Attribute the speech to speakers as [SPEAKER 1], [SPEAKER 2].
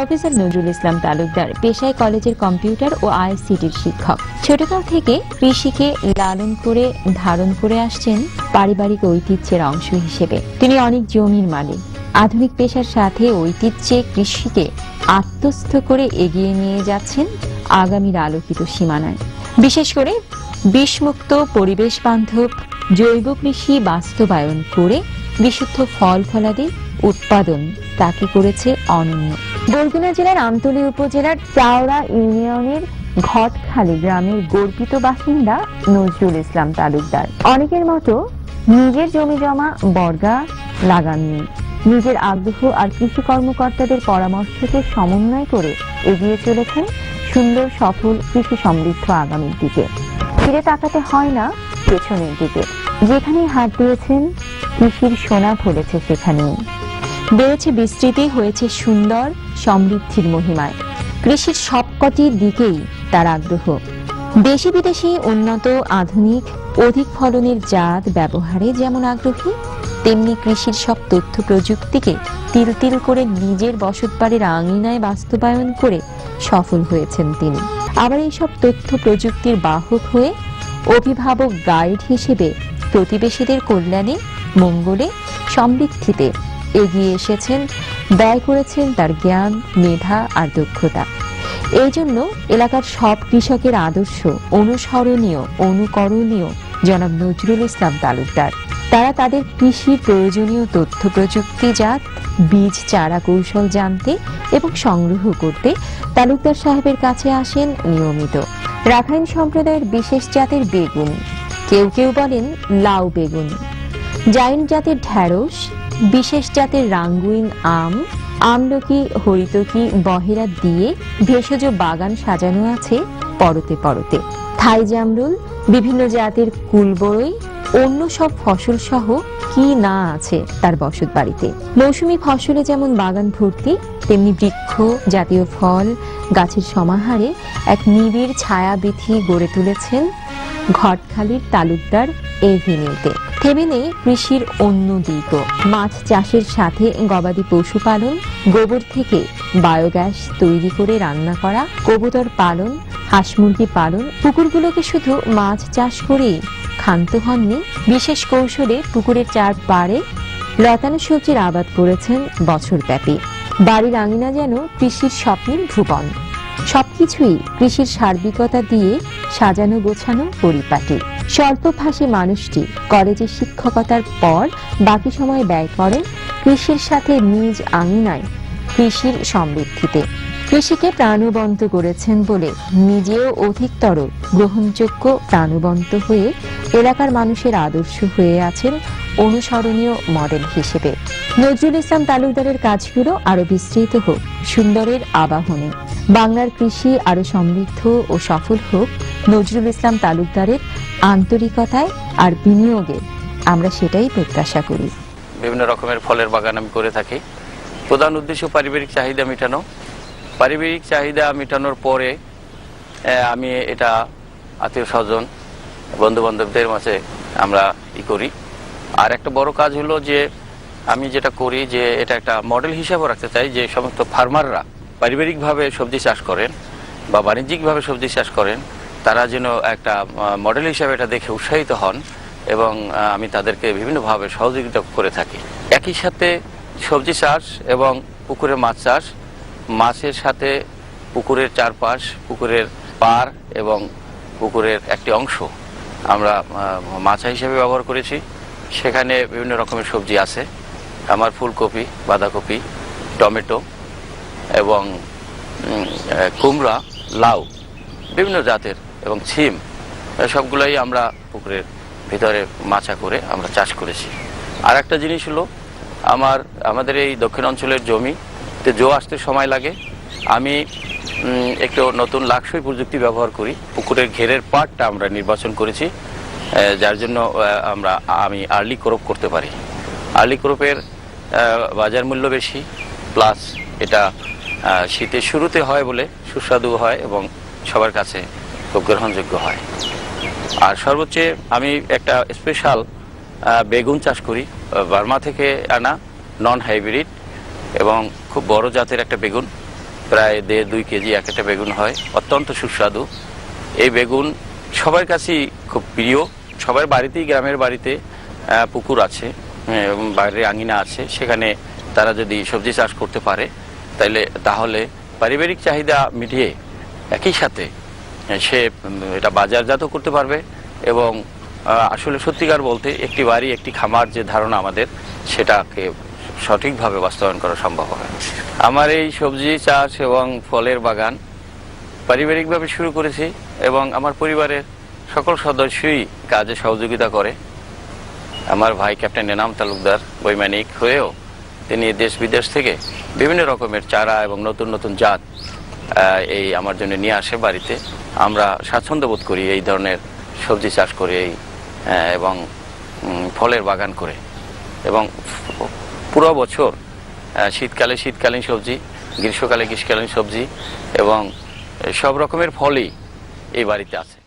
[SPEAKER 1] Professor Nazrul Islam Talukdar, পেশায় কলেজের computer ও আইসিটির শিক্ষক। ছোটকাল থেকে কৃষিকে লালন করে, ধারণ করে আসছেন পারিবারিক ঐতিহ্যের অংশ হিসেবে। তিনি অনেক জমির মালিক। আধুনিক পেশার সাথে ঐতিহ্যে কৃষিকে আত্মস্থ করে এগিয়ে নিয়ে যাচ্ছেন আগামীর আলোকিত সীমানায়। বিশেষ করে বিষমুক্ত পরিবেশ বান্ধব, জৈব কৃষি বাস্তবায়ন করে বিশুদ্ধ ফল ফলাদি উৎপাদন তাকে করেছে অনন্য। বরগুনা জেলার আমতলী উপজেলার চাওড়া ইউনিয়নের ঘটখালি গ্রামের গর্বিত বাসিন্দা নজরুল ইসলাম তালুকদার। অনেকের মতো নিজের জমি জমা, বর্গা লাগাননি নিজের আগ্রহ আর কৃষি কর্মকর্তাদের পরামর্শকে সমন্বয় করে এগিয়ে চলেছেন সুন্দর, সফল, কৃষি সমৃদ্ধ আগামীর দিকে। ফিরে তাকাতে হয় না পেছনের দিকে। যেখানেই হাত দিয়েছেন, কৃষির সোনা ফলেছে সেখানেই। বেড়েছে বিস্তৃতি, হয়েছে সুন্দর সমৃদ্ধির মহিমায়। কৃষির সবকটি দিকেই তার আগ্রহ। দেশি বিদেশি, উন্নত, আধুনিক, অধিক ফলনের জাত ব্যবহারে যেমন আগ্রহী, তেমনি কৃষির সব তথ্য প্রযুক্তিকে তিল তিল করে নিজের বসতবাড়ির আঙিনায় বাস্তবায়ন করে সফল হয়েছেন তিনি। আবার এইসব তথ্য প্রযুক্তির বাহক হয়ে অভিভাবক গাইড হিসেবে প্রতিবেশীদের কল্যাণে, মঙ্গলে, সমৃদ্ধিতে এগিয়ে এসেছেন ব্যয় করেছেন তার জ্ঞান, মেধা আর দক্ষতা। এই জন্য এলাকার সব কৃষকের আদর্শ অনুসরণীয়, অনুকরণীয়, জনাব নজরুল ইসলাম তালুকদার। তারা তাদের কৃষির প্রয়োজনীয় তথ্য প্রযুক্তিজাত বীজ চারা কৌশল জানতে এবং সংগ্রহ করতে তালুকদার সাহেবের কাছে আসেন নিয়মিত। রাখাইন সম্প্রদায়ের বিশেষ জাতের বেগুন। কেউ কেউ বলেন লাউ বেগুন। জাইন জাতের ঢ্যাঁড়স বিশেষ জাতের রাঙ্গুইন আম, আমলকি, হরিতকি, বহেরা দিয়ে ভেষজ বাগান সাজানো আছে পরতে পরতে। থাই জামরুল, বিভিন্ন জাতের কুলবড়ই, অন্য সব ফসল সহ কি না আছে তার বসত বাড়িতে। মৌসুমী ফসলে যেমন বাগান ভর্তি, তেমনি বৃক্ষ, জাতীয় ফল, গাছের সমাহারে এক নিবিড় ছায়াবিথি গড়ে তুলেছেন ঘটখালির তালুকদার এভিনিউতে। থেমে নেই কৃষির অন্য দিকও। মাছ চাষের সাথে গবাদি পশুপালন গোবর থেকে বায়োগ্যাস তৈরি করে রান্না করা, কবুতর পালন, হাঁস মুরগি পালন, পুকুরগুলোকে শুধু মাছ চাষ করেই ক্ষান্ত হননি, বিশেষ কৌশলে পুকুরের চার পাড়ে লতানো সবজির আবাদ করেছেন বছরব্যাপী। বাড়ির আঙিনা যেন কৃষির স্বপ্নের ভুবন। সবকিছুই কৃষির সার্বিকতা দিয়ে সাজানো গোছানো পরিপাটি। স্বল্পভাষী মানুষটি কলেজে শিক্ষকতার পর বাকি সময় ব্যয় করেন কৃষির সাথে নিজ আঙিনায় কৃষির সমৃদ্ধিতে। কৃষিকে প্রাণবন্ত করেছেন বলে নিজেও অধিকতর গ্রহণযোগ্য প্রাণবন্ত হয়ে এলাকার মানুষের আদর্শ হয়ে আছেন অনুসরণীয় মডেল হিসেবে। নজরুল ইসলাম তালুকদারের কাজগুলো আরও বিস্তৃত হোক সুন্দরের আবাহনে। বাংলার কৃষি আরও সমৃদ্ধ ও সফল হোক, নজরুল ইসলাম তালুকদারের আন্তরিকতায় আর বিনিয়োগে আমরা সেটাই প্রত্যাশা করি।
[SPEAKER 2] বিভিন্ন রকমের ফলের বাগান আমি করে থাকি। প্রধান উদ্দেশ্য পারিবারিক চাহিদা মেটানো। পারিবারিক চাহিদা মেটানোর পরে আমি এটা আত্মীয় স্বজন বন্ধু বান্ধবদের মাঝে আমরা ই করি। আর একটা বড় কাজ হলো যে, আমি যেটা করি যে, এটা একটা মডেল হিসাবে রাখতে চাই যে, সমস্ত ফার্মাররা পারিবারিকভাবে সবজি চাষ করেন বা বাণিজ্যিকভাবে সবজি চাষ করেন, তারা যেন একটা মডেল হিসাবে এটা দেখে উৎসাহিত হন এবং আমি তাদেরকে বিভিন্নভাবে সহযোগিতা করে থাকি। একই সাথে সবজি চাষ এবং পুকুরে মাছ চাষ, মাছের সাথে পুকুরের চারপাশ, পুকুরের পার এবং পুকুরের একটি অংশ আমরা মাছা হিসেবে ব্যবহার করেছি। সেখানে বিভিন্ন রকমের সবজি আছে। আমার ফুলকপি, বাঁধাকপি, টমেটো এবং কুমড়া, লাউ, বিভিন্ন জাতের এবং ছিম সবগুলোই আমরা পুকুরের ভিতরে মাছা করে আমরা চাষ করেছি। আর একটা জিনিস হলো, আমার, আমাদের এই দক্ষিণ অঞ্চলের জমিতে জো আসতে সময় লাগে। আমি একটু নতুন লাক্সই প্রযুক্তি ব্যবহার করি, পুকুরের ঘেরের পাটটা আমরা নির্বাচন করেছি যার জন্য আমরা, আমি আর্লি ক্রপ করতে পারি। আর্লি ক্রপের বাজার মূল্য বেশি, প্লাস এটা শীতের শুরুতে হয় বলে সুস্বাদু হয় এবং সবার কাছে খুব গ্রহণযোগ্য হয়। আর সর্বোচ্চ আমি একটা স্পেশাল বেগুন চাষ করি বার্মা থেকে আনা নন হাইব্রিড এবং খুব বড় জাতের একটা বেগুন, প্রায় দেড় দুই কেজি এক একটা বেগুন হয়, অত্যন্ত সুস্বাদু। এই বেগুন সবার কাছেই খুব প্রিয়। সবার বাড়িতেই, গ্রামের বাড়িতে পুকুর আছে বাইরে আঙিনা আছে। সেখানে তারা যদি সবজি চাষ করতে পারে তাইলে তাহলে পারিবারিক চাহিদা মিটিয়ে একই সাথে সে এটা বাজারজাত করতে পারবে এবং আসলে সত্যিকার বলতে একটি বাড়ি, একটি খামার যে ধারণা আমাদের, সেটাকে সঠিকভাবে বাস্তবায়ন করা সম্ভব হবে। আমার এই সবজি, চাষ এবং ফলের বাগান পারিবারিকভাবে শুরু করেছি এবং আমার পরিবারের সকল সদস্যই কাজে সহযোগিতা করে। আমার ভাই ক্যাপ্টেন এনাম তালুকদার বৈমানিক হয়েও তিনি দেশ বিদেশ থেকে বিভিন্ন রকমের চারা এবং নতুন নতুন জাত এই আমার জন্য নিয়ে আসে বাড়িতে। আমরা স্বাচ্ছন্দ্য বোধ করি এই ধরনের সবজি চাষ করে, এই এবং ফলের বাগান করে। এবং পুরো বছর শীতকালে শীতকালীন সবজি, গ্রীষ্মকালে গ্রীষ্মকালীন সবজি এবং সব রকমের ফলই এই বাড়িতে আছে।